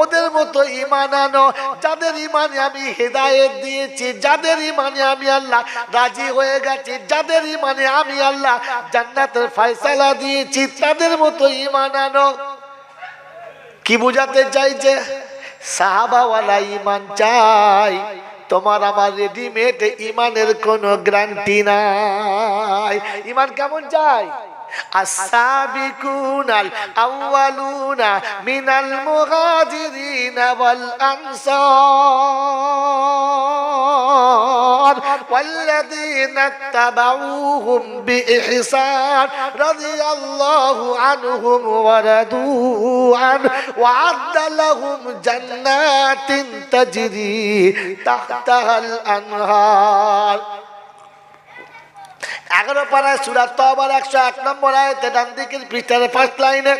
ওদের মতো ইমান আনো। যাদের ইমানে আমি হেদায়েত দিয়েছি, যাদের ইমানে আমি আল্লাহ রাজি হয়ে গেছি, যাদের ইমানে আমি আল্লাহ জান্নাতের ফয়সালা দিয়েছি, তাদের মতো ইমান আনো। কি বুঝাতে চাইছে সাহাবাওয়ালা ইমান চাই, তোমার আমার রেডিমেড ইমানের কোনো গ্যারান্টি নাই। ইমান কেমন চাই? السابقون الأولون من المهاجرين والأنصار والذين اتبعوهم بإحسان رضي الله عنهم ورضوا عنه. وعد لهم جنات تجري تحتها الأنهار. এগারো পাড়ায় সুরাত তো আবার একশো এক নম্বর আয়তে ডান দিকের পৃষ্ঠার ফার্স্ট লাইনে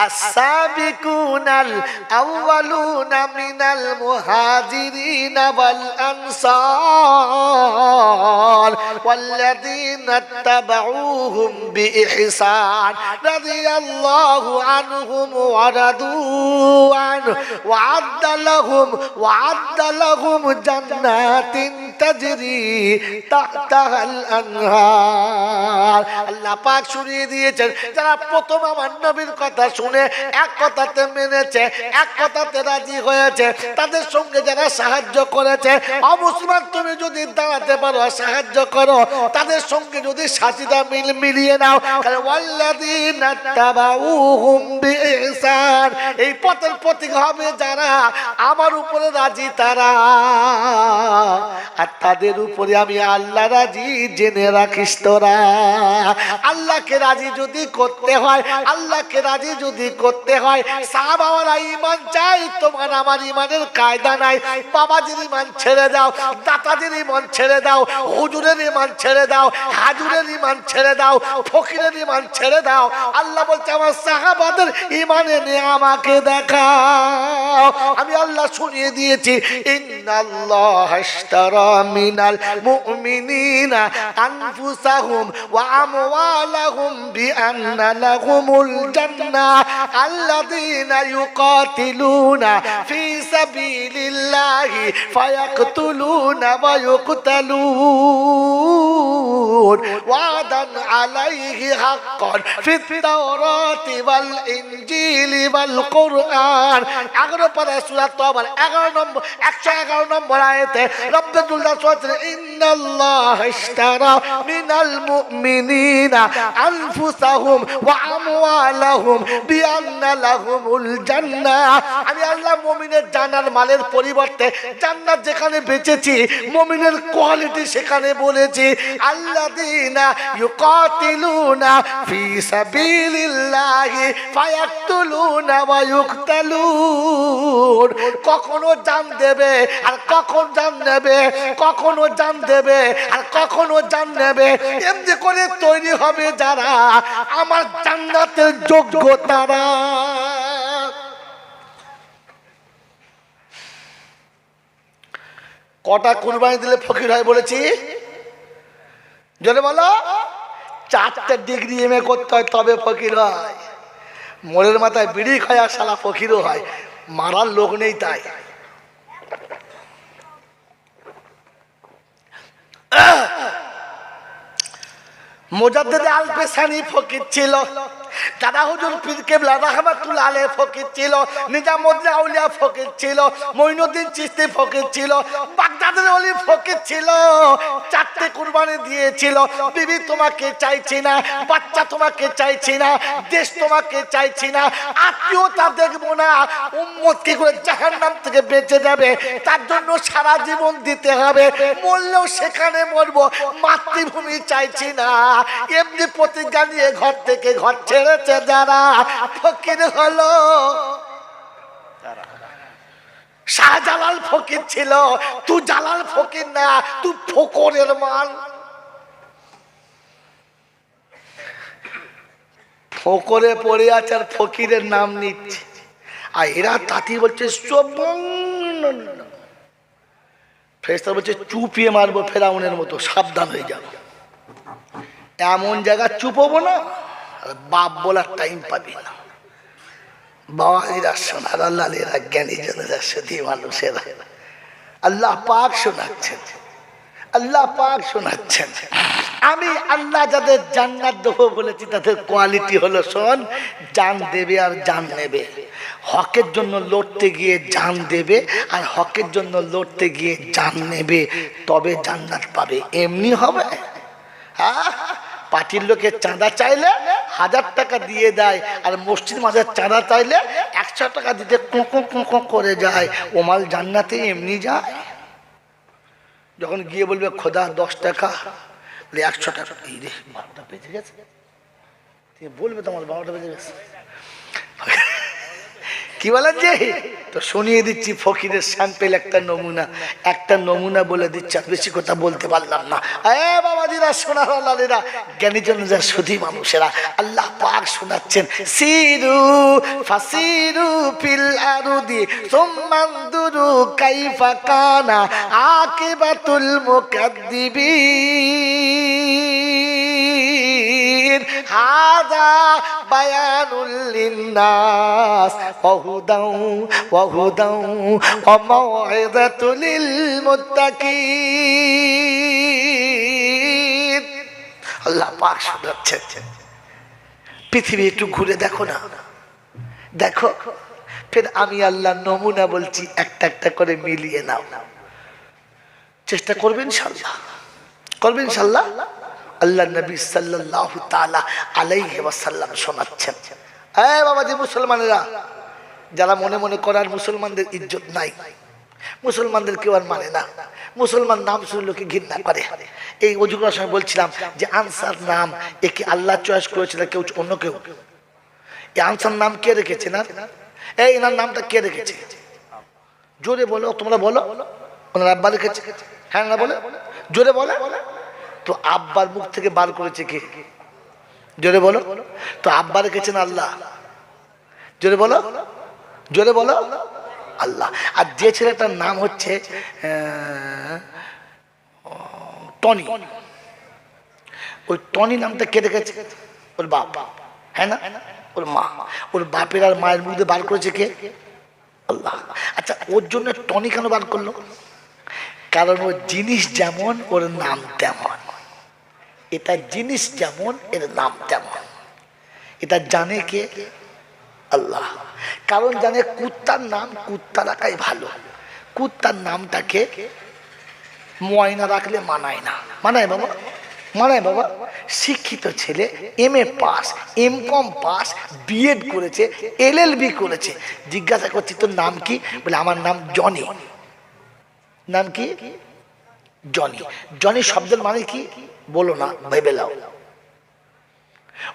السابقون الأولون من المهاجرين والأنصار والذين اتبعوهم بإحسان رضي الله عنهم ورضوا عنه وعد لهم وعد لهم جنات تجري تحتها الأنهار আল্লাহ পাক শুনিয়ে দিয়েছেন যারা প্রথম আমার নবীর কথা শুনে এক কথাতে মেনেছে এক কথাতে রাজি হয়েছে তাদের সঙ্গে যারা সাহায্য করেছে অমুসলমান তুমি যদি দাঁড়াতে পারো সাহায্য করো তাদের সঙ্গে যদি সাজিদা মিল মিলিয়ে নাও এই পথের প্রতীক হবে যারা আমার উপরে রাজি, তারা। আর তাদের উপরে আমি আল্লাহ রাজি, জেনে রাখিস তোরা। আল্লাহকে রাজি যদি করতে হয়, আল্লাহকে রাজি যদি করতে হয়, সাহাবাওয়ালা ইমান চাই, তোমার আমার ইমানের কায়দা নাই। বাবাজির ইমান ছেড়ে দাও দাতাদের ইমান ছেড়ে দাও, হুজুরের ইমান ছেড়ে দাও, হাজুরের ইমান ছেড়ে দাও, ফকিরের ইমান ছেড়ে দাও। আল্লাহ বলছে, আমার সাহাবাদের ইমানে নিয়ে আমাকে দেখাও। আমি আল্লাহ শুনিয়ে দিয়েছি, ইন্নাল্লাহ আশতারা মিনাল মুমিনিনা আনফুসাহুম ওয়া আমওয়ালাহুম বিআন্না লাহুমুল জান্নাহ আল্লাযীনা ইউকাতিলুনা ফি সাবিলিল্লাহি ফায়াকতুলুনা ওয়া আলাইহি হাক্কান ফিত তাওরাতি ওয়াল ইনজিলি ওয়াল কুরআন 11 পারা সূরা তওবার 11 নম্বর 111 নম্বর আয়াতে রব্বুল ইজ্জত ইন্নাল্লাহ ইশতারা মিনাল মুমিনিনা আনফুসাহুম ওয়া আমওয়ালাহুম বিআন্না লাহুমুল জান্নাহ। আমি আল্লাহ মুমিনের জানার মালের পরিবর্তে জান্নাত যেখানে বেচেছি, মুমিনের কোয়ালিটি সেখানে বলেছি, আল্লাযীনা ইউকাতিলুনা ফি সাবিলিল্লাহি ফায়াকতুলুনা ওয়া ইউকতালুন। কখনো জান দেবে আর কখন জান নেবে? কখনো জান দেবে আর কখনো জান নেবে। এমনি করে তৈরি হবে যারা, আমার জান্নাতের যোগ্য তারা। কটা কুরবানি দিলে ফকির হয় বলেছি? জনে বলো। চারটে ডিগ্রি এম এ করতে হয়, তবে ফকির হয়। মোড়ের মাথায় বিড়ি খায় আর শালা ফকিরও হয়। মারার লোক নেই তাই। মোজাদ্দেদ আলপেসানি ফকির ছিল। দাদা হুজুর পীর কেবলা রাহমাতুল্লাহ আলাইহি ফকির ছিল, নিজামুদ্দিন আউলিয়া ফকির ছিল, মঈনুদ্দিন চিশতি ফকির ছিল, বাগদাদের ওলি ফকির ছিল, চারটে কুরবানি দিয়েছিল, বিবি তোমাকে চাইছি না, বাচ্চা তোমাকে চাইছি না, দেশ তোমাকে চাইছি না আত্মীয়তা দেখব না, উম্মত কি করে জাহান্নাম থেকে বেঁচে যাবে? তার জন্য সারা জীবন দিতে হবে, মরলেও সেখানে মরবো, মাতৃভূমি চাইছি না, এমনি প্রতিজ্ঞা নিয়ে ঘর থেকে ঘর ছেড়েছে যারা, ফকির হলো। শাহজালাল ফকির ছিল তুই জালাল ফকির না তুই ফকরের মাল ফকরে পড়ে আছে আর ফকিরের নাম নিচ্ছে। আর এরা তাঁতি বলছে ফেরেস্তা বলছে, চুপিয়ে মারবো ফেরাউনের মতো, সাবধান হয়ে যাব। এমন জায়গা চুপবো না। বাপ বলার টাইম পাবি না। বাবাজিরা সোনার আল্লাহরা জ্ঞানী জনেরা সুধী মানুষেরা। আল্লাহ পাক শোনাচ্ছেন। আল্লাহ পাক শোনাচ্ছেন। আমি আল্লাহ যাদের জান্নাত দেবো বলেছি, তাদের কোয়ালিটি হলো শোন, জান দেবে আর জান নেবে। হকের জন্য লড়তে গিয়ে জান দেবে আর হকের জন্য লড়তে গিয়ে জান নেবে, তবে জান্নাত পাবে। এমনি হবে? হ্যাঁ? পার্টির লোকে চাঁদা চাইলে হাজার টাকা দিয়ে দেয়, আর মসজিদ মাঝের চাঁদা চাইলে একশো টাকা দিতে কোঁকো কোঁকো করে যায়। ওমাল জান্নাতে এমনি যায়। যখন গিয়ে বলবে, খোদা, দশ টাকা। একশো টাকা। এই রে, বারোটা বেঁচে গেছে। বলবে তোমার বারোটা বেজে গেছে। কি বলেন যে? তো শুনিয়ে দিচ্ছি, ফকিরের স্যাম্পেল একটা নমুনা। একটা নমুনা বলে দিচ্ছি, আর বেশি কথা বলতে পারলাম না। এ বাবাজিরা সোনার আল্লাহরা জ্ঞানী জনরা সুধী মানুষেরা, আল্লাহ পাক শোনাচ্ছেন, সিরু ফাসিরু ফিল আরুদি সুম্মানদুরু কাইফা কানা আকিবাতুল মুকাদ্দিবিন। পৃথিবী একটু ঘুরে দেখো না। দেখো, ফের আমি আল্লাহ নমুনা বলছি, একটা একটা করে মিলিয়ে নাও। চেষ্টা করবেন সাল্লাহ করবেন সাল্লাহ আল্লাহ নবী সাল্লাহ তালা আলাইহি শোনাচ্ছেন। হ্যাঁ বাবা যে মুসলমানেরা, যারা মনে মনে করার মুসলমানদের ইজ্জত নাই, মুসলমানদের কেউ আর মানে না। মুসলমান নাম শুনলে লোকে ঘৃণা করে। এই অজু করার সময় বলছিলাম যে আনসার নাম একে আল্লাহ চয়েস করেছিল, কেউ অন্য কেউ। এই আনসার নাম কে রেখেছে না? এই এনার নামটা কে রেখেছে? জোরে বলো, তোমরা বলো। ওনার আব্বা রেখেছে। হ্যাঁ না বলে? জোরে বলে? তো আব্বার মুখ থেকে বার করেছে কে? জোরে বলো। তো আব্বা রেখেছেন আল্লাহ। জোরে বলো। জোরে বলো। আল্লাহ। আর যে ছেলেটার নাম হচ্ছে টনি। ওই টনি নামটা কে রেখেছে? ওর বাপ। হ্যাঁ না? ওর মা। ওর বাপের আর মায়ের মধ্যে বার করেছে কে? আল্লাহ। আচ্ছা ওর জন্য টনি কেন বার করল? কারণ ওর জিনিস যেমন, ওর নাম তেমন। এটা জিনিস যেমন, এর নাম তেমন এটা জানে কে? আল্লাহ। কারণ জানে কুত্তার নাম, কুত্তা রাখাই ভালো। কুত্তার নামটাকে ময়না রাখলে মানায় না। মানায় বাবা? মানায় বাবা? শিক্ষিত ছেলে M A pass M com pass B Ed করেছে এল এল বি করেছে। জিজ্ঞাসা করছি, তোর নাম কি? বলে, আমার নাম জনি নাম কি? জনি জনি শব্দের মানে কি? বলো না, ভেবে লাও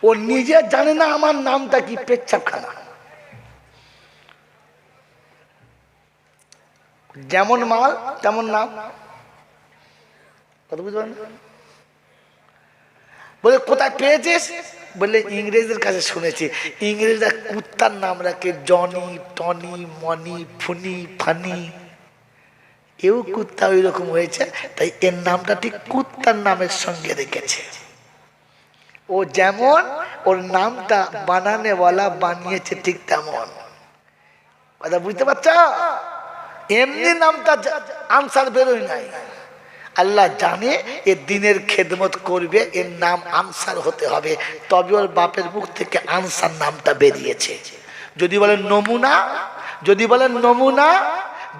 ও নিজে জানে না আমার নামটা কি, পেচ্ছাপখানা। যেমন মাল, তেমন নাম। কত বুঝতে বলে, কোথায় পেয়েছিস? বলে ইংরেজদের কাছে শুনেছি। ইংরেজরা কুত্তার নাম রাখে, জনি, টনি, মনি, ফুনি, ফানি। এও কুত্তা ওই রকম হয়েছে, তাই এর নামটা ঠিক কুত্তার নামের সঙ্গে রেখেছে। ও যেমন ওর নামটা বানানেওয়ালা বানিয়েছে ঠিক তেমন। কথা বুঝতে পারছ? এমনি নামটা আনসার বেরোয় নাই। আল্লাহ জানে এ দিনের খেদমত করবে, এর নাম আনসার হতে হবে। তবে ওর বাপের মুখ থেকে আনসার নামটা বেরিয়েছে। যদি বলেন নমুনা, যদি বলেন নমুনা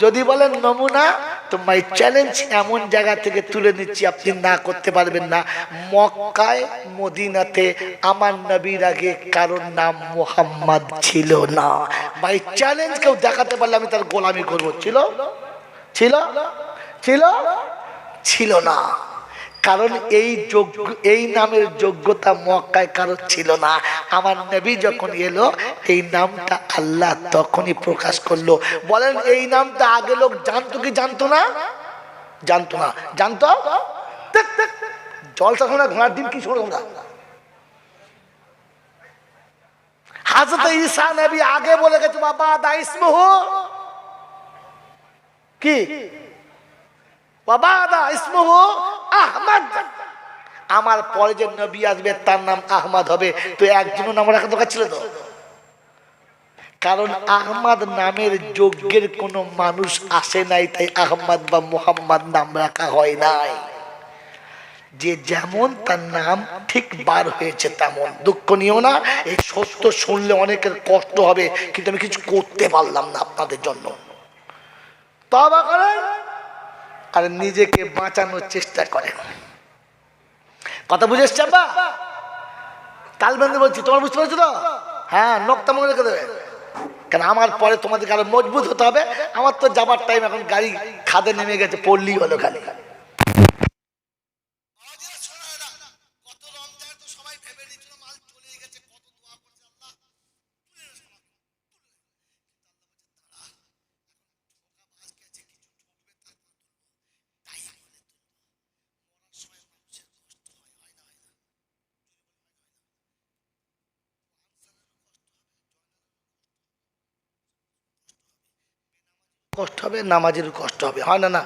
যদি বলেন নমুনা, তো মাই চ্যালেঞ্জ এমন জায়গা থেকে তুলে নিচ্ছি আপনি না করতে পারবেন না। মক্কায়, মদিনাতে আমার নবীর আগে কারোর নাম মোহাম্মদ ছিল না। মাই চ্যালেঞ্জ কেউ দেখাতে পারলে আমি তার গোলামি করব। ছিল? ছিল? ছিল? ছিল না। কারণ এই যোগ্য এই নামের যোগ্যতা মক্কায় কারও ছিল না। আমার নবী যখন এলো এই নামটা আল্লাহ তখনই প্রকাশ করল। বলেন এই নামটা আগে লোক জানতো কি জানতো না? জানতো না। জানতো? জলসা শোনা ঘোড়ার ডিম কি শোনো তোমরা হাজরত ঈসা নবী আগে বলে গেছে বাবা দাইসমহ কি? আমার পরে যে নবী আসবে, তার নাম আহমদ হবে। তো একজনের নাম রাখা দরকার ছিল তো? কারণ আহমদ নামের যজ্ঞের কোনো মানুষ আসে নাই, তাই আহমদ বা মোহাম্মদ নাম রাখা হয় নাই। যে যেমন তার নাম ঠিক বার হয়েছে তেমন। দুঃখ নিও না, এই সত্য শুনলে অনেকের কষ্ট হবে, কিন্তু আমি কিছু করতে পারলাম না আপনাদের জন্য। তবা করেন। আর নিজেকে বাঁচানোর চেষ্টা করে কথা বুঝে এসছে আব্বা তাল বেঁধে বলছি, তোমার বুঝতে পারছ তো? হ্যাঁ নকটা মনে রেখে দেবে। কারণ আমার পরে তোমাদেরকে আরও মজবুত হতে হবে? আমার তো যাবার টাইম এখন গাড়ি খাদে নেমে গেছে পড়লি হলো খালি খালি। কষ্ট হবে, নামাজেরও কষ্ট হবে। হয় না না?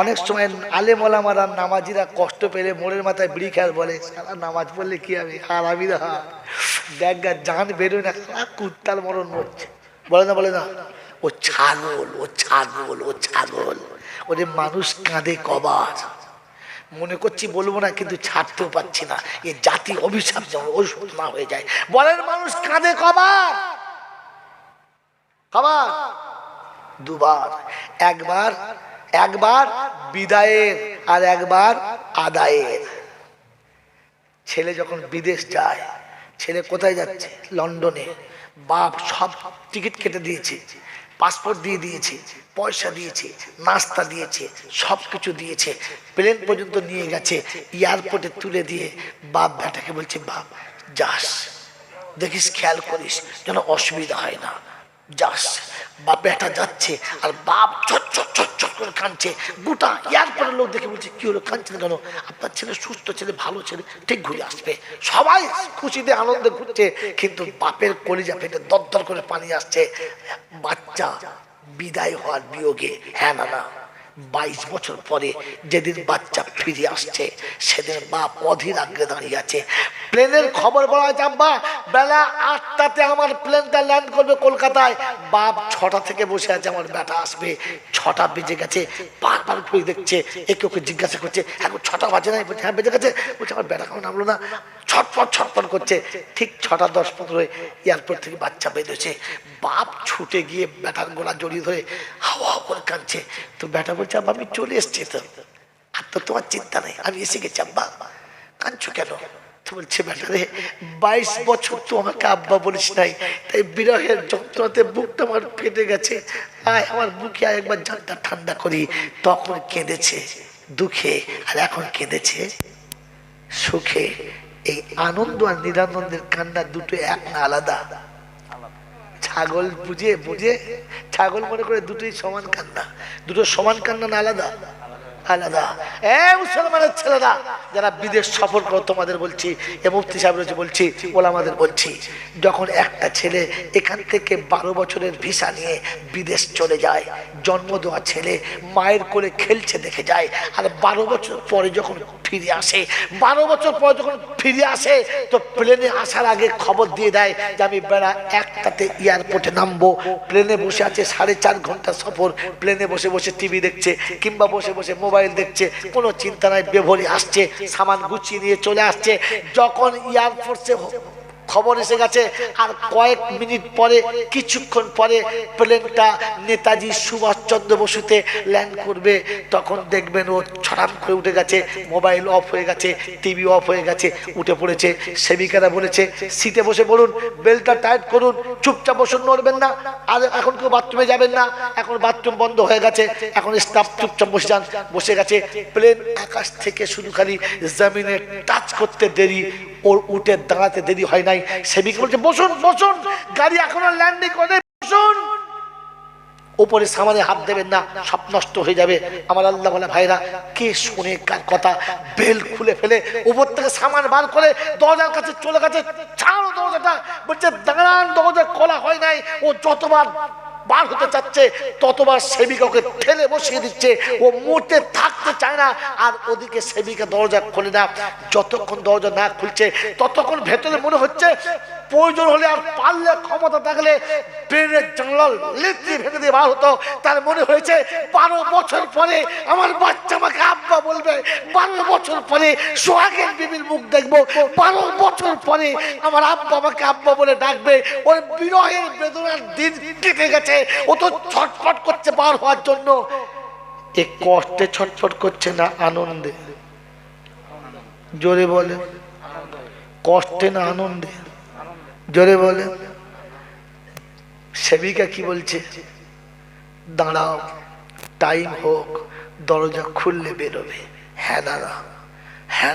অনেক সময় আলে মোলামারা নামাজিরা কষ্ট পেলে মোড়ের মাথায় বিড়ি খেয়াল বলে সারা নামাজ পড়লে কি হবে? হারাবি না দেখ জান বেরোয় না সারা কুত্তার মরণ হচ্ছে। বলে না বলে না? ও ছাগল ও ছাগল ও ছাগল। ওরে মানুষ কাঁদে কবার। মনে করছি বলব না, কিন্তু ছাড়তেও পাচ্ছি না। এ জাতি অভিশাপ যেমন ওষুধ না হয়ে যায়। বলেন, মানুষ কাঁদে কবার। কবার। দুবার। একবার একবার বিদায়ের আর একবার আদায়ের। ছেলে যখন বিদেশ যায়, ছেলে কোথায় যাচ্ছে? লন্ডনে। বাপ সব টিকিট কেটে দিয়েছে, পাসপোর্ট দিয়ে দিয়েছে, পয়সা দিয়েছে, নাস্তা দিয়েছে সব কিছু দিয়েছে। প্লেন পর্যন্ত নিয়ে গেছে, এয়ারপোর্টে তুলে দিয়ে বাপ বেটাকে বলছে, বাপ, যাস। দেখিস, খেয়াল করিস, যেন অসুবিধা হয় না। যাস। বাপ বেটা যাচ্ছে আর বাপ করে কাঁদছে। গোটা এয়ারপোর্টের লোক দেখে বলছে, কি হলো, কাঁদছেন কেন? আপনার ছেলে সুস্থ ছেলে, ভালো ছেলে, ঠিক ঘুরে আসবে। সবাই খুশিতে, আনন্দে ঘুরছে, কিন্তু বাপের কলিজা ফেটে দরদর করে পানি আসছে। বাচ্চা বিদায় হওয়ার বিয়োগে। হ্যাঁ না না বাইশ বছর পরে যেদিন বাচ্চা ফিরে আসছে, সেদিন বাপ অধীর আগ্রে দাঁড়িয়ে আছে। প্লেনের খবর বলা হয়েছে আব্বা, বেলা আটটাতে আমার প্লেনটা ল্যান্ড করবে কলকাতায়। বাপ ছটা থেকে বসে আছে, আমার বেটা আসবে। ছটা বেজে গেছে, বারবার ঘুরে দেখছে, একে ওকে জিজ্ঞাসা করছে, এখন ছটা বাজে নাই? বলছে হ্যাঁ বেজে গেছে। বলছে, আমার বেটা কেমন নামলো না। ছটফট ছটফট করছে। ঠিক ছটা দশ পনেরো এয়ারপোর্ট থেকে বাচ্চা বেঁধেছে বাপ ছুটে গিয়ে বেটার গোলা জড়িয়ে ধরে হাওয়া করে কাঁদছে। তো ব্যাটা বলছে, আব্বা, আমি চলে এসছি তো। আর তো তোমার চিন্তা নেই, আমি এসে গেছি, আব্বা। কাঁদছো কেন? তো বলছে বেটা রে, বাইশ বছর তো আমাকে আব্বা বলিস নাই। তাই বিরহের যন্ত্রণাতে বুকটা আমার ফেটে গেছে। আয়, আমার বুকে আয়, একবার জানটা ঠান্ডা করি। তখন কেঁদেছে, দুঃখে, আর এখন কেঁদেছে সুখে। এই আনন্দ আর নিরানন্দের কান্না দুটো এক আলাদা। ছাগল বুঝে বুঝে, ছাগল মনে করে দুটোই সমান কান্না। দুটো সমান কান্না না আলাদা। আলাদা। যারা বিদেশ সফর তোমাদের বলছি রয়েছে বলছি বলছি, যখন একটা ছেলে এখান থেকে বারো বছরের ভিসা নিয়ে বিদেশ চলে যায়, জন্ম দেওয়া ছেলে মায়ের কোলে খেলছে দেখে যায়, আর বারো বছর পরে যখন ফিরে আসে, বারো বছর পরে যখন ফিরে আসে, তো প্লেনে আসার আগে খবর দিয়ে দেয় যে আমি বেড়া একটাতে এয়ারপোর্টে নামবো, প্লেনে বসে আছে সাড়ে চার ঘণ্টা সফর, প্লেনে বসে বসে টিভি দেখছে, কিংবা বসে বসে মোবাইল দেখছে কোনো চিন্তা নাই বেভরি আসছে সামান গুছিয়ে নিয়ে চলে আসছে। যখন এয়ারফোর্সে খবর এসে গেছে। আর কয়েক মিনিট পরে, কিছুক্ষণ পরে প্লেনটা নেতাজি সুভাষচন্দ্র বসুতে ল্যান্ড করবে। তখন দেখবেন ও ছড়াম করে উঠে গেছে মোবাইল অফ হয়ে গেছে টিভি অফ হয়ে গেছে, উঠে পড়েছে। সেবিকারা বলেছে, সিটে বসে পড়ুন বেলটা টাইট করুন, চুপচাপ বসুন, নড়বেন না। আর এখন কেউ বাথরুমে যাবেন না। এখন বাথরুম বন্ধ হয়ে গেছে। এখন স্টাফ চুপচাপ বসে যান, বসে গেছে। প্লেন আকাশ থেকে শুধু খালি জমিনে টাচ করতে দেরি ওর উঠে দাঁড়াতে দেরি হয় নাই। সেবিক বলছে বসুন বসুন। গাড়ি এখনও ল্যান্ডিং করে, বসুন। উপরে সামানে হাত দেবেন না, সব নষ্ট হয়ে যাবে। আমার আল্লাহ বলে, ভাইরা, কে শুনে কার কথা? বেল খুলে ফেলে, উপর থেকে সামান বার করে দরজার কাছে চলে গেছে। ছাড়ো দরজাটা। বলছে, দাঁড়ান, দরজা খোলা হয় নাই। ও যতবার বার হতে চাচ্ছে, ততবার সেবিকাকে ঠেলে বসিয়ে দিচ্ছে। ও মুহূর্তে থাকতে চায় না, আর ওদিকে সেবিকা দরজা খোলে না। যতক্ষণ দরজা না খুলছে, ততক্ষণ ভেতরে মনে হচ্ছে প্রয়োজন হলে আর পারলে ক্ষমতা থাকলে ব্রেনের জানলাল লিত্রি ভেঙে দিয়ে বার হতো। তার মনে হয়েছে, বারো বছর পরে আমার বাচ্চা আমাকে আব্বা বলবে, বারো বছর পরে সোহাগের বিবির মুখ দেখব, বারো বছর পরে আমার আব্বা আমাকে আব্বা বলে ডাকবে। ওর বিরহের বেদনার দিন কেটে গেছে, ও তো ছটফট করছে বার হওয়ার জন্য। এ কষ্টে ছটফট করছে না আনন্দে? জোরে বলে, কষ্টে না আনন্দে? জোরে বলে। সেবিকা কি বলছে? দাঁড়াও টাইম হোক, দরজা খুললে বেরোবে। হ্যাঁ না হ্যাঁ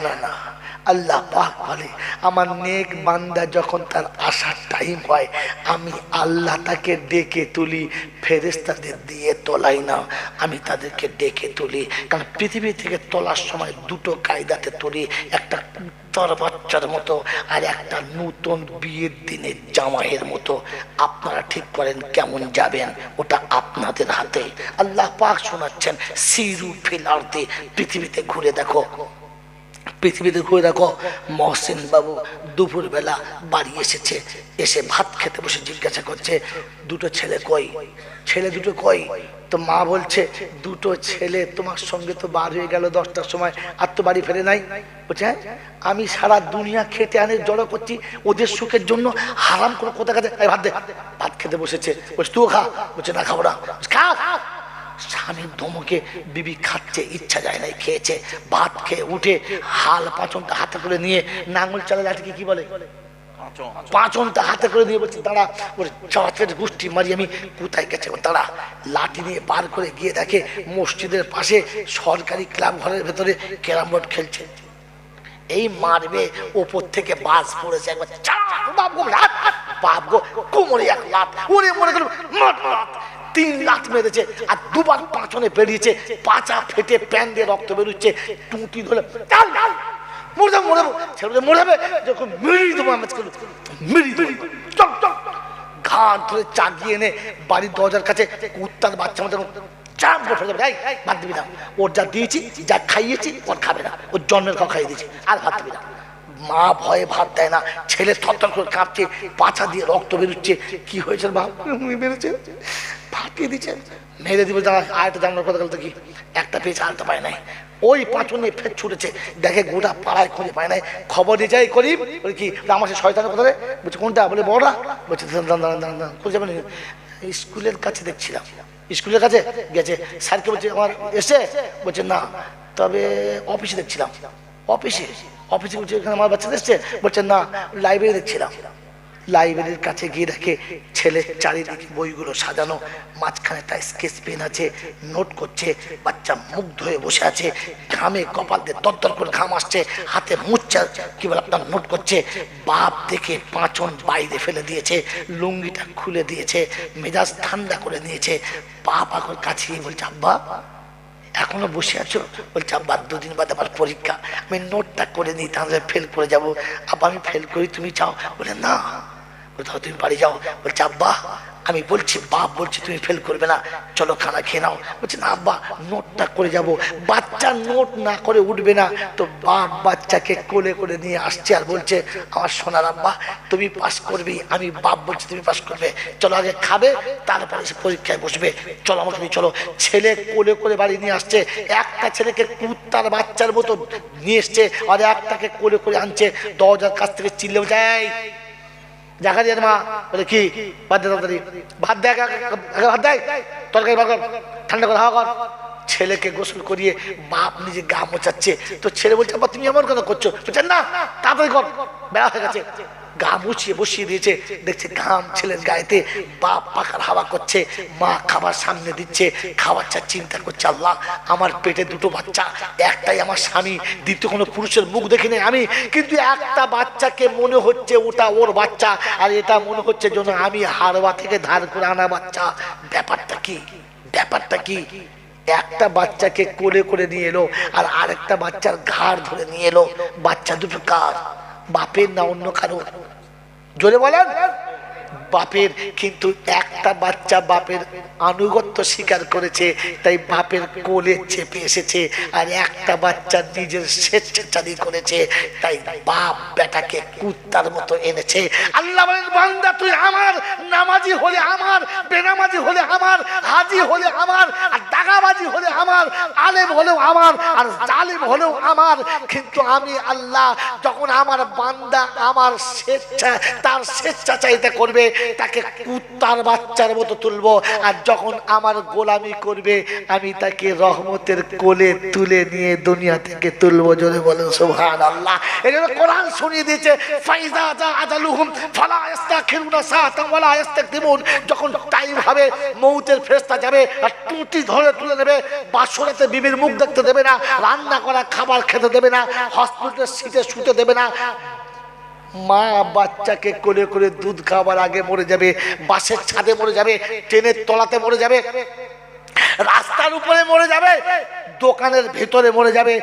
আল্লাহ বলে, আমার নেক বান্দা যখন তার আসার টাইম হয়, আমি আল্লাহ তাকে ডেকে তুলি ফেরেস্তাদের দিয়ে তোলাই না, আমি তাদেরকে ডেকে তুলি। কারণ পৃথিবী থেকে তোলার সময় দুটো কায়দাতে তুলি, একটা কুত্তার বাচ্চার মতো আর একটা নতুন বিয়ের দিনের জামাইয়ের মতো। আপনারা ঠিক করেন কেমন যাবেন, ওটা আপনাদের হাতে। আল্লাহ পাক শোনাচ্ছেন, সিরু ফিলার্তে পৃথিবীতে ঘুরে দেখো। পৃথিবীতে ঘুরে দেখো, মহসিন বাবু দুপুরবেলা বাড়ি এসেছে, এসে ভাত খেতে বসে জিজ্ঞাসা করছে, দুটো ছেলে কই? ছেলে দুটো কই? তো মা বলছে, দুটো ছেলে তোমার সঙ্গে তো বার হয়ে গেল দশটার সময়, আর তো বাড়ি ফেরে নাই। বলছে হ্যাঁ আমি সারা দুনিয়া খেতে আনে, জড়ো করছি ওদের সুখের জন্য, হারাম করে কোথা কাছে ভাত দে, ভাত খেতে বসেছে। বলছে তুই খা। বলছে, না, খাব না। খা। স্বামীর ধমকে বিবি খাচ্ছে, ইচ্ছা যায় নাই, খেয়েছে, ভাত খেয়ে উঠে হাল পাচনটা হাতে করে নিয়ে নাঙ্গল চালে লাঠিকে কি বলে? মসজিদের পাশে সরকারি ক্লাব ঘরের ভেতরে ক্যারাম বোর্ড খেলছে। এই মারবে, ওপর থেকে বাস পড়েছে একবার। বাপ গো বাপ গো, কোমরে এক মনে। তিন লাত মেরেছে, আর দুবার পাঁচনে বেরিয়েছে পাচা ফেটে প্যান দিয়ে রক্ত বেরোচ্ছে, টুটি ধরে মরে যাব মরে যাব ছেলে মরে যাবে। যখন মেরিয়ে দেবো আমি মেরিয়ে দেবো। চল চল। ঘাট ধরে চাগিয়ে এনে বাড়ির দরজার কাছে কুত্তার বাচ্চা চাপ দেবে এই, ভাত দিবি না। ওর যা দিয়েছি যা খাইয়েছি ওর খাবে না। ওর জন্মের খাওয়া খাইয়ে দিয়েছি। আর ভাত দিবি না। মা ভয়ে ভাত দেয় না। ছেলে থরথর করে কাঁপছে পাছা দিয়ে রক্ত বেরোচ্ছে। কি হয়েছে বাপ? মেরেছে। ফাটিয়ে দিচ্ছে। মেরে দিবে দাঁড়া। আরেকটা জানার কথা কি? একটা পেয়েছে আনতে পায় নাই। ওই পাঁচনে ফের ছুটেছে। দেখে গোটা পাড়ায় খুঁজে পায় নাই। খবর দিয়ে যাই করি বলে কি আমার সে শয়তানের কথা বলছে, কোনটা? বলে, বড়রা। বলছে খুঁজে যাবেন স্কুলের কাছে দেখছিলাম। স্কুলের কাছে গেছে। স্যারকে বলছে, আমার এসে বলছে, না। তবে অফিসে দেখছিলাম। অফিসে? অফিসে বলছে আমার বাচ্চা এসছে? বলছে, না। লাইব্রেরি দেখছিলাম। লাইব্রেরির কাছে গিয়ে দেখে ছেলে চারিদিকে বইগুলো সাজানো, মাঝখানে একটা স্কেচ পেন আছে নোট করছে, বাচ্চা মুগ্ধ হয়ে বসে আছে, ঘামে কপাল দিয়ে দরদর করে ঘাম আসছে, হাতে মুচ্ছা কি বলে আপনার নোট করছে, বাপ দেখে পাঁচন বাইরে ফেলে দিয়েছে, লুঙ্গিটা খুলে দিয়েছে, মেজাজ ঠান্ডা করে নিয়েছে, বাপ এখন কাছে বলছে, আব্বা, এখনও বসে আছো? বলছে, আব্বা, দুদিন বাদে আমার পরীক্ষা। আমি নোটটা করে নিই, তাহলে ফেল করে যাব। আব্বা, আমি ফেল করি, তুমি চাও? বলে, না। তুমি বাড়ি যাও। বলছে, আব্বা, আমি বলছি, বাপ বলছি, তুমি ফেল করবে না। চলো খানা খেয়ে নাও। বলছে, না, আব্বা, নোটটা করে যাব। বাচ্চা নোট না করে উঠবে না। তো বাপ বাচ্চাকে কোলে করে নিয়ে আসছে আর বলছে, আমার সোনার আব্বা, তুমি পাস করবি। আমি বাপ বলছি, তুমি পাস করবে। চলো আগে খাবে, তারপরে সে পরীক্ষায় বসবে। চলো আমাকে নিয়ে চলো। ছেলে কোলে করে বাড়ি নিয়ে আসছে। একটা ছেলেকে কুত্তার বাচ্চার মতো নিয়ে এসছে, আর একটাকে কোলে করে আনছে। দরজার কাছ থেকে চিল্লে যায়। জাকারিয়ার মা বলে কি? ভাত দে তাড়াতাড়ি ভাত দেয় ভাত দেয় তরকারি কর, ঠান্ডা করে হাওয়া কর। ছেলেকে গোসল করিয়ে বাপ নিজে গা মোচাচ্ছে তো ছেলে বলছে আবার তুমি এমন কথা করছ? বলছেন না, তাড়াতাড়ি কর। বেড়া হয়ে গেছে। গা মুছিয়ে বসিয়ে দিয়েছে। দেখছে ঘাম ছেলের গায়েতে, বাপ পাখার হাওয়া করছে, মা খাবার সামনে দিচ্ছে খাবারটা চিন্তা করছে, আল্লাহ, আমার পেটে দুটো বাচ্চা, একটাই আমার স্বামী, দ্বিতীয় কোনো পুরুষের মুখ দেখি দেখিনি আমি, কিন্তু একটা বাচ্চাকে মনে হচ্ছে ওটা ওর বাচ্চা, আর এটা মনে হচ্ছে যেন আমি হারবা থেকে ধার করে আনা বাচ্চা। ব্যাপারটা কি? ব্যাপারটা কি? একটা বাচ্চাকে কোলে করে নিয়ে এলো, আর আরেকটা বাচ্চার ঘাড় ধরে নিয়ে এলো। বাচ্চা দুটো কার? বাপের না অন্য কারও জোরে বলেন। বাপের, কিন্তু একটা বাচ্চা বাপের আনুগত্য স্বীকার করেছে, তাই বাপের কোলে চেপে এসেছে আর একটা বাচ্চা নিজের স্বেচ্ছাচারী করেছে, তাই বাপ বেটাকে কুত্তার মতো এনেছে। আল্লাহ বান্দা, তুই আমার, নামাজি হলে আমার, বেনামাজি হলে আমার, হাজি হলে আমার, আর দাগাবাজি হলে আমার, আলেম হলেও আমার, আর জালিম হলেও আমার। কিন্তু আমি আল্লাহ, যখন আমার বান্দা আমার স্বেচ্ছা, তার স্বেচ্ছা চাইতে করবে তাকে কুত্তার বাচ্চার মতো তুলবো। আর যখন আমার গোলামি করবে, আমি তাকে রহমতের কোলে তুলে নিয়ে দুনিয়া থেকে তুলবো জোরে বলেন সুবহান আল্লাহ জন্য কোরআন শুনিয়ে দিয়েছে, ফাইজা যা আজালুহুম ফালা ইস্তাখিরুনা সাআতান ওয়ালা ইস্তাকদিমুন। যখন টাইম হবে, মৌতের ফেরেশতা যাবে, আর টুটি ধরে তুলে নেবে, বাসরাতে বিবির মুখ দেখতে দেবে না, রান্না করা খাবার খেতে দেবে না হসপিটালের সিটে শুতে দেবে না মা বাচ্চাকে কোলে করে দুধ খাওয়ার আগে মরে যাবে বাসের ছাদে মরে যাবে ট্রেনের তলাতে মরে যাবে, রাস্তার উপরে মরে যাবে। দোকানের ভেতরে মরে যাবে।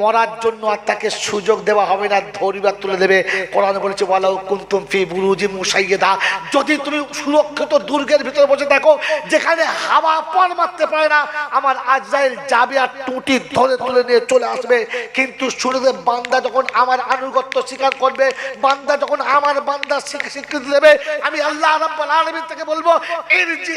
মরার জন্য আর তাকে সুযোগ দেওয়া হবে না, ধরিবার তুলে দেবে। কোরআন বলেছে বলাও কুন্তুম ফি বুরুজি মুসাইয়ে দা যদি তুমি সুরক্ষিত দুর্গের ভিতরে বসে থাকো, যেখানে হাওয়া পর মারতে পারে না, আমার আজরাইল যাবে আর টুটি ধরে তুলে নিয়ে চলে আসবে। কিন্তু শুরুতে বান্দা যখন আমার আনুগত্য স্বীকার করবে, বান্দা যখন আমার বান্দা স্বীকৃতি দেবে, আমি আল্লাহ রাব্বুল আলামিন থেকে বলব ইরজি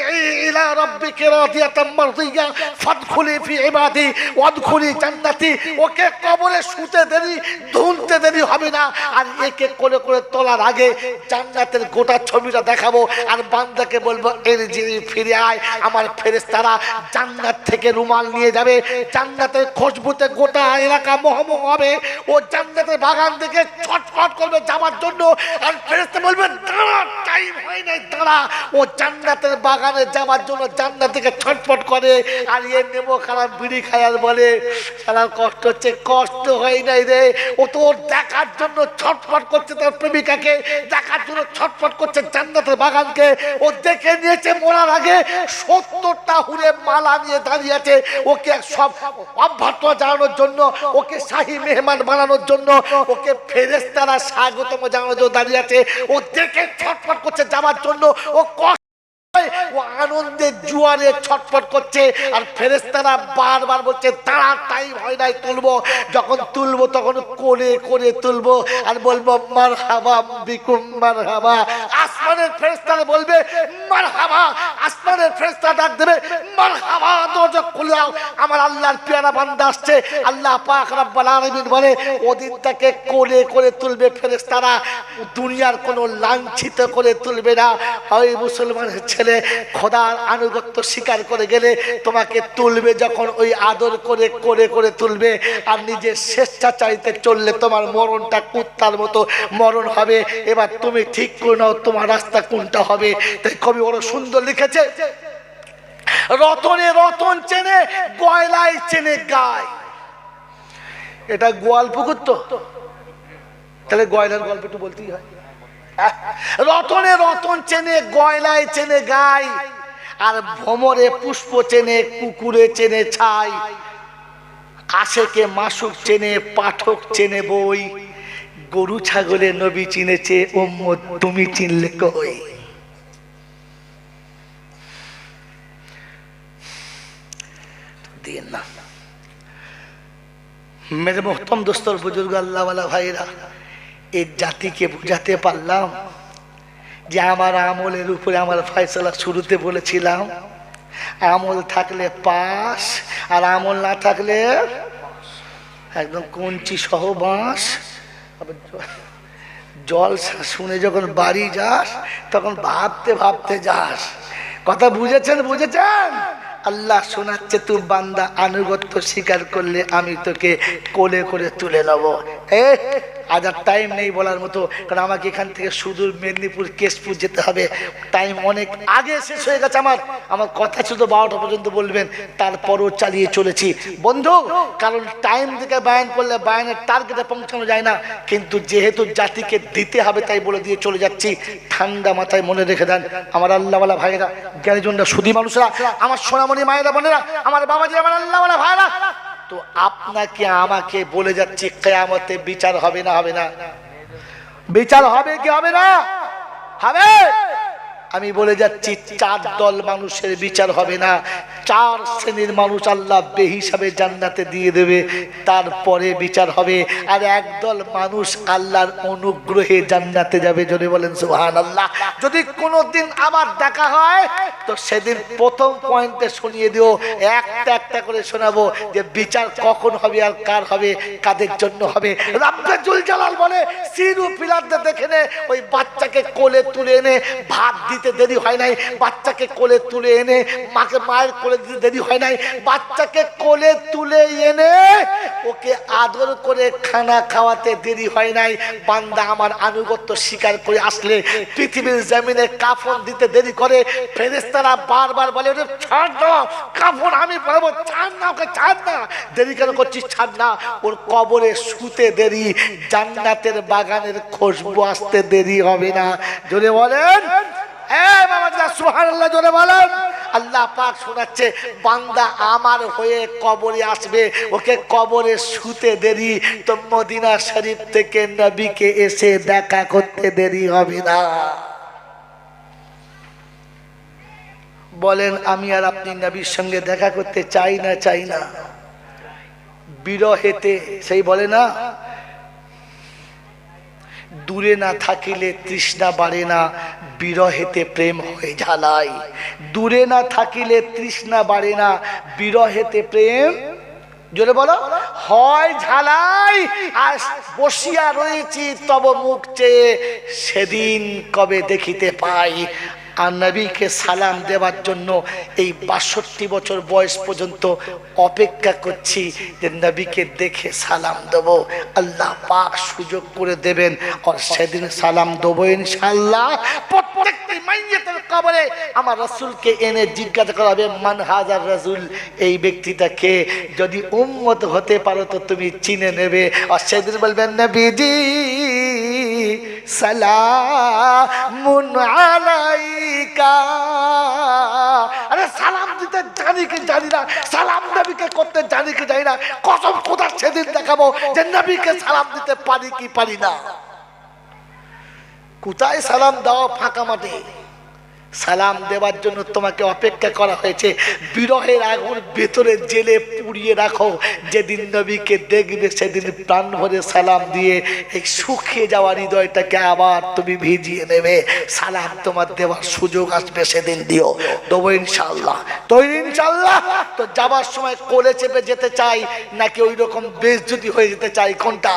ইলা রাব্বিকা রাদিয়াতাম মারদিয়া ফাদখুলি ফি ইবাদি। ওয়াদখুলি জান্নাতি, ওকে কবরে শুতে দেরি, ধুনতে দেরি হবে না। আর একে করে করে তোলার আগে জান্নাতের গোটা ছবিটা দেখাবো আর বান্দাকে বলব ইরজি ফিরে আয়, আমার ফেরেশতারা জান্নাত থেকে রুমাল নিয়ে যাবে। জান্নাতের খুশবুতে গোটা এলাকা মোহমোহ হবে। ও জান্নাতের বাগান থেকে ছটফট করবে যাওয়ার জন্য। আর ফেরেশতা বলবে, দাঁড়া টাইম হয় নাই, দাঁড়া। ও জান্নাতের বাগানে যাওয়ার জন্য জান্নাত থেকে ছটফট করে। আর এ নেব খারাপ বিড়ি খায় আর বলে সারা কষ্ট হচ্ছে, কষ্ট হয় নাই রে। ও তো ওর দেখার জন্য ছটফট করছে তার প্রেমিকাকে, দেখার জন্য ছটফট করছে জান্নাতের বাগানকে। ও দেখে নিয়েছে মরার আগে সত্তরটা হুড়ে মালা নিয়ে দাঁড়িয়ে আছে। ওকে সব অভ্যর্থনা জানানোর জন্য, ওকে শাহী মেহমান বানানোর জন্য, ওকে ফেরেস্তারা স্বাগতম জানানোর জন্য দাঁড়িয়ে আছে। ও দেখে ছটফট করছে যাওয়ার জন্য। ও কষ্ট ও আনন্দের জুয়ারে ছটফট করছে আর ফেরেস্তারা বারবার বলছে তারা টাইম হয় নাই, তুলবো। যখন তুলবো, তখন কোলে করে তুলবো আর বলব মার হাবা বিকুম মার হাবা আসমানের ফেরেস্তারা বলবে মার হাবা আসমানের ফেরেস্তা ডাক দেবে মার হাবা দরজা খুলে দাও। আমার আল্লাহর পেয়ারা বান্দা আসছে, আল্লাহ পাক রাব্বাল আলামিন বলে ওদিন তাকে কোলে করে তুলবে ফেরেস্তারা দুনিয়ার কোনো লাঞ্ছিত করে তুলবে না। ওই মুসলমানের ছেলে খোদার আনুগত্য স্বীকার করে গেলে তোমাকে তুলবে যখন ওই আদর করে করে করে তুলবে। আর নিজের স্বেচ্ছাচারিতে চললে তোমার মরণটা কুত্তার মতো মরণ হবে। এবার তুমি ঠিক করে নাও তোমার রাস্তা কোনটা হবে। তাই কবি বড় সুন্দর লিখেছে, রতনে রতন চেনে, গয়লায় চেনে গায়। এটা গোয়াল পুকুর তো? তাহলে গয়লার গল্প একটু বলতেই হয়। রতনে রতন চেনে গয়লায় চেনে গাই, আর ভ্রমরে পুষ্প চেনে, কুকুরে চেনে ছাই আশেকে মাসুক চেনে, পাঠক চেনে বই, গরু ছাগলে নবী চিনেছে ওম্মদ তুমি চিনলে কই? না। মেরে মোহতম দোস্তর বুজুর্গ, আল্লাহওয়ালা ভাইরা এই জাতিকে বুঝাতে পারলাম যে আমার আমলের উপরে আমার ফয়সলা শুরুতে বলেছিলাম, আমল থাকলে পাস আর আমল না থাকলে একদম কঞ্চি সহ বাঁশ। জল শুনে যখন বাড়ি যাস, তখন ভাবতে ভাবতে যাস। কথা বুঝেছেন বুঝেছেন? আল্লাহ শোনাচ্ছে তুই বান্দা আনুগত্য স্বীকার করলে আমি তোকে কোলে করে তুলে নেব। এ আজ আর টাইম নেই বলার মতো, কারণ আমাকে এখান থেকে সুদূর মেদিনীপুর, কেশপুর যেতে হবে। টাইম অনেক আগে শেষ হয়ে গেছে আমার। আমার কথা শুধু বারোটা পর্যন্ত বলবেন, তারপরও চালিয়ে চলেছি। বন্ধু, কারণ টাইম থেকে বায়ান করলে বায়ানের টার্গেটে পৌঁছানো যায় না, কিন্তু যেহেতু জাতিকে দিতে হবে তাই বলে দিয়ে চলে যাচ্ছি। ঠান্ডা মাথায় মনে রেখে দেন আমার আল্লাহওয়ালা ভাইরা জ্ঞানীজনরা সুদী মানুষরা, আমার সোনামণি মায়েরা, বোনেরা, আমার বাবাজি, আমার আল্লাহওয়ালা ভাইরা তো আপনাকে, আমাকে বলে যাচ্ছি, কেয়ামতে বিচার হবে না হবে না। বিচার হবে কি হবে না? হবে? আমি বলে যাচ্ছি, চার দল মানুষের বিচার হবে না। চার শ্রেণির মানুষ আল্লাহ বে হিসাবে জান্নাতে দিয়ে দেবে, তারপরে বিচার হবে। আর একদল মানুষ আল্লাহর অনুগ্রহে জান্নাতে যাবে যদি বলেন সুহান আল্লাহ যদি কোনোদিন আবার দেখা হয়, তো সেদিন প্রথম পয়েন্টে শুনিয়ে দিও, একটা একটা করে শোনাবো যে বিচার কখন হবে আর কার হবে, কাদের জন্য হবে। রাব্বে জুল জালাল বলে, সিরু পিলারদের দেখে ওই বাচ্চাকে কোলে তুলে এনে ভাত দিতে দেরি হয় নাই, বাচ্চাকে কোলে তুলে এনে, মাকে মায়ের কোলে দিতে দেরি হয় নাই, বাচ্চাকে কোলে তুলে এনে ওকে আদর করে খানা খাওয়াতে দেরি হয় নাই। বান্দা আমার আনুগত্য স্বীকার করে আসলে পৃথিবীর জমিনে কাফন দিতে দেরি করে ফেরেস্তারা বারবার বলে, "ওরে ছাড় না, কাফন আমি পড়ব ছাড় না ওকে, ছাড় না। দেরি কেন করছিস, ছাড় না, ওর কবরে শুতে দেরি, জান্নাতের বাগানের খুশবু আসতে দেরি হবে না। জোরে বলেন শোনাচ্ছে, বান্দা আমার হয়ে কবরে আসবে, ওকে কবরে শুতে দেরি থেকে নবীকে এসে দেখা করতে দেরি হবে না। বলেন, আমি আর আপনি নবীর সঙ্গে দেখা করতে চাই না চাই না। বিরহেতে, সেই বলে না দূরে না থাকিলে তৃষ্ণা বাড়ে না, বিরহেতে প্রেম হয়ে ঝালাই। দূরে না থাকিলে তৃষ্ণা বাড়ে না, বিরহেতে প্রেম, জোরে বলো, হয় ঝালাই। আর বসিয়া রয়েছি তব মুখ চেয়ে, সেদিন কবে দেখিতে পাই আর নবীকে সালাম দেওয়ার জন্য এই বাষট্টি বছর বয়স পর্যন্ত অপেক্ষা করছি যে নবীকে দেখে সালাম দেব। আল্লাহ পাক সুযোগ করে দেবেন আর সেদিন সালাম দেবো ইনশাল্লাহ প্রত্যেকটি মাইয়াতের কবরে আমার রসুলকে এনে জিজ্ঞাসা করা হবে মান হাজার রসুল? এই ব্যক্তিটাকে যদি উম্মত হতে পারো তো তুমি চিনে নেবে। আর সেদিন বলবেন, নবীজি, সালামুন সালাম দিতে জানি কি করতে জানি কি দেখাবো সালাম দিতে পারি কি পারি না। কোথায় সালাম দেওয়া ফাঁকা মাঠে? সালাম দেওয়ার জন্য তোমাকে অপেক্ষা করা হয়েছে। বিরহের আগুন ভেতরে জেলে পুড়িয়ে রাখো। যেদিন নবীকে দেখবে, সেদিন প্রাণ ভরে সালাম দিয়ে এই শুকিয়ে যাওয়া হৃদয়টাকে আবার তুমি ভিজিয়ে নেবে। সালাম তোমার দেওয়ার সুযোগ আসবে সেদিন দিও। দেবো ইনশাল্লাহ তো ইনশাল্লাহ তো যাবার সময় কোলে চেপে যেতে চাই, নাকি ওই রকম বেশ যদি হয়ে যেতে চাই, কোনটা?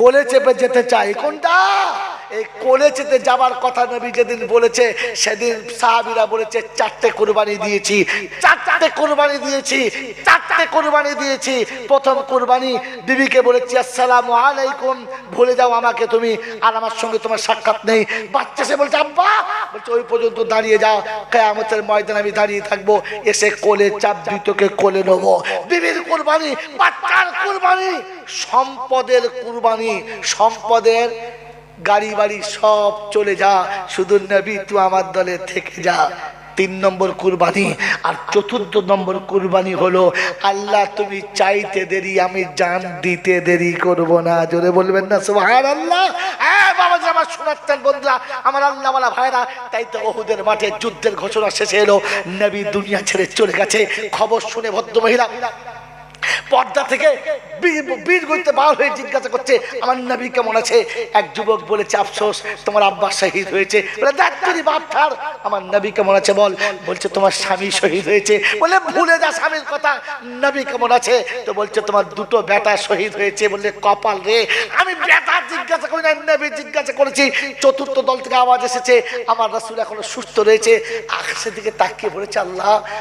কোলে চেপে যেতে চাই। কোনটা? এই কোলে চেপে যাবার কথা নবী যেদিন বলেছে, সেদিন সাহাবিরা বলেছে, চারটে কোরবানি দিয়েছি। চারটে কোরবানি দিয়েছি। চারটে কোরবানি দিয়েছি। প্রথম কোরবানি বিবিকে বলেছি, আসসালামু আলাইকুম, ভুলে যাও আমাকে তুমি, আর আমার সঙ্গে তোমার সাক্ষাৎ নেই। বাচ্চা সে বলছে, আব্বা! বলছে, ওই পর্যন্ত দাঁড়িয়ে যাও। কেয়ামতের ময়দান আমি দাঁড়িয়ে থাকব, এসে কোলে চাপ তোকে কোলে নেব। বিবির কোরবানি, বাচ্চার কোরবানি, সম্পদের কুরবানি। সম্পদের গাড়ি বাড়ি সব চলে যা, শুধু নবী তুই আমার দলে থেকে যা। তিন নম্বর কুরবানি আর চতুর্থ নম্বর কুরবানি হলো, আল্লাহ তুমি চাইতে দেরি, আমি জান দিতে দেরি করব না। জোরে বলবেন না সুবহান আল্লাহ বাবা আমার শোনাচ্ছেন বন্ধুরা, আমার আল্লাহ বলা ভাইরা, তাই তো ওহুদের মাঠে যুদ্ধের ঘোষণা শেষে এলো, নবী দুনিয়া ছেড়ে চলে গেছে। খবর শুনে ভদ্র মহিলা পর্দা থেকে বীর- বীর বার হয়ে জিজ্ঞাসা করছে, আমার নবী কেমন আছে? এক যুবক বলেছে, আফসোস, তোমার আব্বা শহীদ হয়েছে। বলে, দেখ তুই বাপ ঠার আমার নবী কেমন আছে বল। বলছে, তোমার স্বামী শহীদ হয়েছে। বলে, ভুলে যা স্বামীর কথা, নবী কেমন আছে? তো বলছে, তোমার দুটো বেটা শহীদ হয়েছে। বললে, কপাল রে, আমি বেটা জিজ্ঞাসা করি না নবী জিজ্ঞাসা করেছি। চতুর্থ দল থেকে আওয়াজ এসেছে, আমার রাসূল এখনও সুস্থ রয়েছে। আকাশের দিকে তাকিয়ে বলেছে, আল্লাহ